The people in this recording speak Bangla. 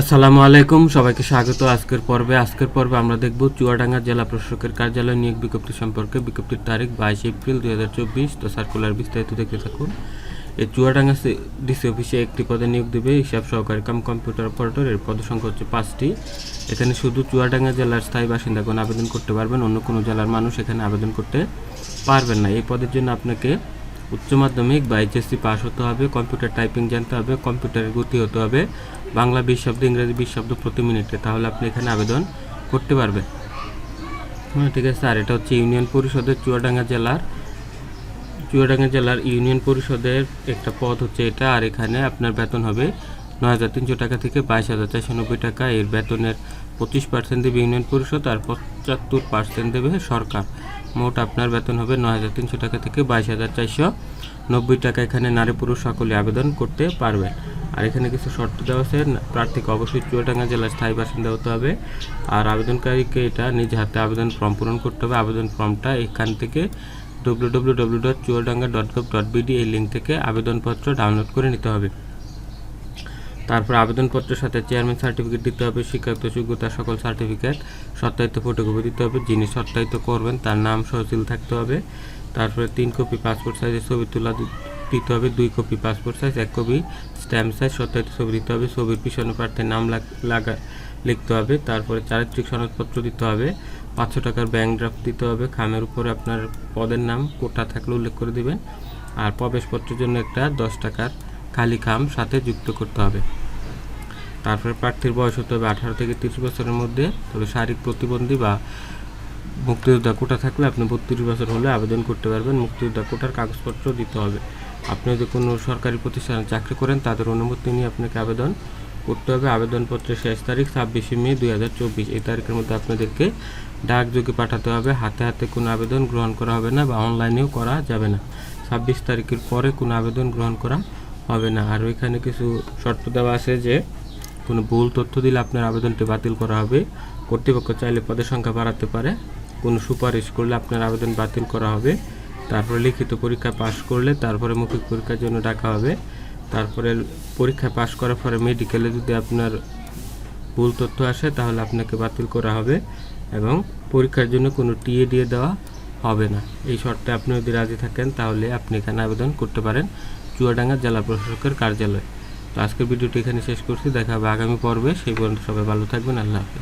আসসালামু আলাইকুম, সবাইকে স্বাগত। আজকের পর্বে আজকের পর্বে আমরা দেখব চুয়াডাঙ্গা জেলা প্রশাসকের কার্যালয় নিয়োগ বিজ্ঞপ্তি সম্পর্কে। বিজ্ঞপ্তির তারিখ বাইশ এপ্রিল দুই হাজার চব্বিশ, তো সার্কুলার বিস্তারিত দেখতে থাকুন। এই চুয়াডাঙ্গা ডিসি অফিসে একটি পদে নিয়োগ দেবে হিসাব সহকারী কাম কম্পিউটার অপারেটর। এর পদ সংখ্যা হচ্ছে পাঁচটি। এখানে শুধু চুয়াডাঙ্গা জেলার স্থায়ী বাসিন্দাগণ আবেদন করতে পারবেন, অন্য কোনো জেলার মানুষ এখানে আবেদন করতে পারবেন না। এই পদের জন্য আপনাকে উচ্চ মাধ্যমিক বা এইচএসসি পাস হতে হবে কম্পিউটার টাইপিং জানতে হবে কম্পিউটারের গতি হতে হবে। বাংলা বিশ শব্দ, ইংরেজি বিশ শব্দ প্রতি মিনিটে। তাহলে আপনি এখানে আবেদন করতে পারবেন। হ্যাঁ ঠিক আছে। আর এটা হচ্ছে ইউনিয়ন পরিষদের চুয়াডাঙ্গা জেলার চুয়াডাঙ্গা জেলার ইউনিয়ন পরিষদের একটা পদ হচ্ছে এটা। আর এখানে আপনার বেতন হবে নয় হাজার তিনশো টাকা থেকে বাইশ হাজার চারশো নব্বই টাকা। এর বেতনের পঁচিশ পার্সেন্ট দেবে ইউনিয়ন পরিষদ আর পঁচাত্তর পার্সেন্ট দেবে সরকার। মোট আপনার বেতন হবে নয় হাজার তিনশো টাকা থেকে বাইশ হাজার চারশো নব্বই টাকা। এখানে নারী পুরুষ সকলে আবেদন করতে পারবেন। আর এখানে কিছু শর্ত দেওয়া আছে, প্রার্থীকে অবশ্যই চুয়াডাঙ্গা জেলার স্থায়ী বাসিন্দা হতে হবে। আর আবেদনকারীকে এটা নিজ হাতে আবেদন ফর্ম পূরণ করতে হবে। আবেদন ফর্মটা এখান থেকে W W W dot Chuadanga dot gov dot BD এই লিঙ্ক থেকে আবেদনপত্র ডাউনলোড করে নিতে হবে। তারপর আবেদনপত্রের সাথে চেয়ারম্যান সার্টিফিকেট দিতে হবে, শিক্ষাগত যোগ্যতা সকল সার্টিফিকেট সত্যায়িত ফটোকপি দিতে হবে, যিনি সত্যায়িত করবেন তার নাম সহশীল থাকতে হবে। তারপরে তিন কপি পাসপোর্ট সাইজের ছবি তোলা দিতে হবে, দুই কপি পাসপোর্ট সাইজ এক কপি স্ট্যাম্প সাইজ সত্যায়িত ছবি দিতে হবে, ছবির পিছনে প্রার্থীর নাম লাগা লিখতে হবে। তারপরে চারিত্রিক সনদপত্র দিতে হবে, পাঁচশো টাকার ব্যাংক ড্রাফট দিতে হবে, খামের উপরে আপনার পদের নাম, কোটা থাকলে উল্লেখ করে দিবেন। আর প্রবেশপত্রের জন্য একটা দশ টাকার খালি খাম সাথে যুক্ত করতে হবে। তারপরে প্রার্থীর বয়স হতে হবে আঠারো থেকে তিরিশ বছরের মধ্যে। তবে শারীরিক প্রতিবন্ধী বা মুক্তিযোদ্ধা কোটা থাকলে আপনি বত্রিশ বছর হলে আবেদন করতে পারবেন। মুক্তিযোদ্ধা কোটার কাগজপত্র দিতে হবে। আপনি যদি কোনো সরকারি প্রতিষ্ঠানে চাকরি করেন, তাদের অনুমতি নিয়ে আপনাকে আবেদন করতে হবে। আবেদনপত্রের শেষ তারিখ ছাব্বিশে মে দুই হাজার চব্বিশ। এই তারিখের মধ্যে আপনাদেরকে ডাকযোগে পাঠাতে হবে। হাতে হাতে কোনো আবেদন গ্রহণ করা হবে না বা অনলাইনেও করা যাবে না। ছাব্বিশ তারিখের পরে কোনো আবেদন গ্রহণ করা হবে না। আর ওইখানে কিছু শর্ত দেওয়া আছে যে, কোনো ভুল তথ্য দিলে আপনার আবেদনটি বাতিল করা হবে। কর্তৃপক্ষ চাইলে পদের সংখ্যা বাড়াতে পারে। কোনো সুপারিশ করলে আপনার আবেদন বাতিল করা হবে। তারপরে লিখিত পরীক্ষা পাশ করলে তারপরে মৌখিক পরীক্ষার জন্য ডাকা হবে। তারপরে পরীক্ষা পাশ করার পরে মেডিকেলে যদি আপনার ভুল তথ্য আসে, তাহলে আপনাকে বাতিল করা হবে এবং পরীক্ষার জন্য কোনো টিএ দিয়ে দেওয়া হবে না। এই শর্তে আপনি যদি রাজি থাকেন, তাহলে আপনি এখানে আবেদন করতে পারেন। চুয়াডাঙ্গা জেলা প্রশাসকের কার্যালয়। তো আজকের ভিডিওটি এখানে শেষ করছি। দেখা হবে আগামী পর্বে। সেই পর্যন্ত সবাই ভালো থাকবেন। আল্লাহ হাফেজ।